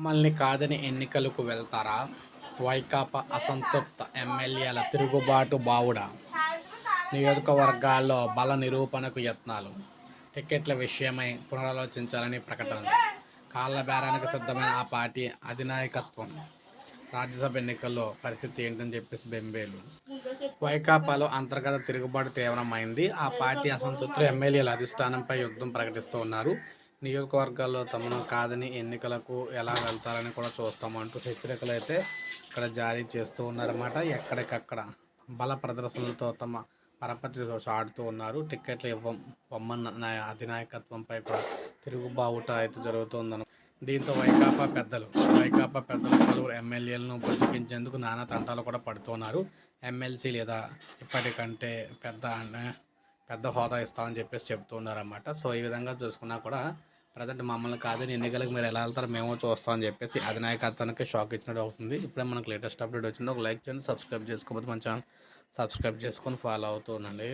మమ్మల్ని కాదని ఎన్నికలకు వెళ్తారా? వైకాపా అసంతృప్త ఎమ్మెల్యేల తిరుగుబాటు బావుడ? నియోజకవర్గాల్లో బల నిరూపణకు యత్నాలు. టికెట్ల విషయమై పునరాలోచించాలని ప్రకటన. కాళ్ళ బేరానికి సిద్ధమైన ఆ పార్టీ అధినాయకత్వం. రాజ్యసభ ఎన్నికల్లో పరిస్థితి ఏంటని చెప్పేసి బెంబేలు. వైకాపాలో అంతర్గత తిరుగుబాటు తీవ్రమైంది. ఆ పార్టీ అసంతృప్తులు ఎమ్మెల్యేల అధిష్టానంపై యుద్ధం ప్రకటిస్తూ ఉన్నారు. నియోజకవర్గాల్లో తమను కాదని ఎన్నికలకు ఎలా వెళ్తారని కూడా చూస్తామంటూ హెచ్చరికలు అయితే ఇక్కడ జారీ చేస్తూ ఉన్నారన్నమాట. ఎక్కడికక్కడ బల ప్రదర్శనలతో తమ పరపతి చాటుతూ ఉన్నారు. టిక్కెట్లు ఇవ్వం బొమ్మన్న అధినాయకత్వంపై కూడా తిరుగుబావుట అయితే జరుగుతుందని దీంతో వైకాపా పెద్దలు వైకాపా పెద్దలు పలువురు ఎమ్మెల్యేలను బతికించేందుకు నానా తంటాలు కూడా పడుతున్నారు. ఎమ్మెల్సీ లేదా ఇప్పటికంటే పెద్ద అంటే పెద్ద హోదా ఇస్తామని చెప్పేసి చెప్తూ ఉన్నారన్నమాట. సో ఈ విధంగా చూసుకున్నా కూడా ప్రజెంట్ మమ్మల్ని కాదని ఎన్నికలకు మీరు ఎలా వెళ్తారో మేము చూస్తామని చెప్పేసి అధినాయకత్వానికి షాక్ ఇచ్చినట్టు అవుతుంది. ఇప్పుడే మనకు లేటెస్ట్ అప్డేట్ వచ్చింది. ఒక లైక్ చేయండి సబ్స్క్రైబ్ చేసుకోకపోతే మంచిగా సబ్స్క్రైబ్ చేసుకొని ఫాలో అవుతూ ఉండండి.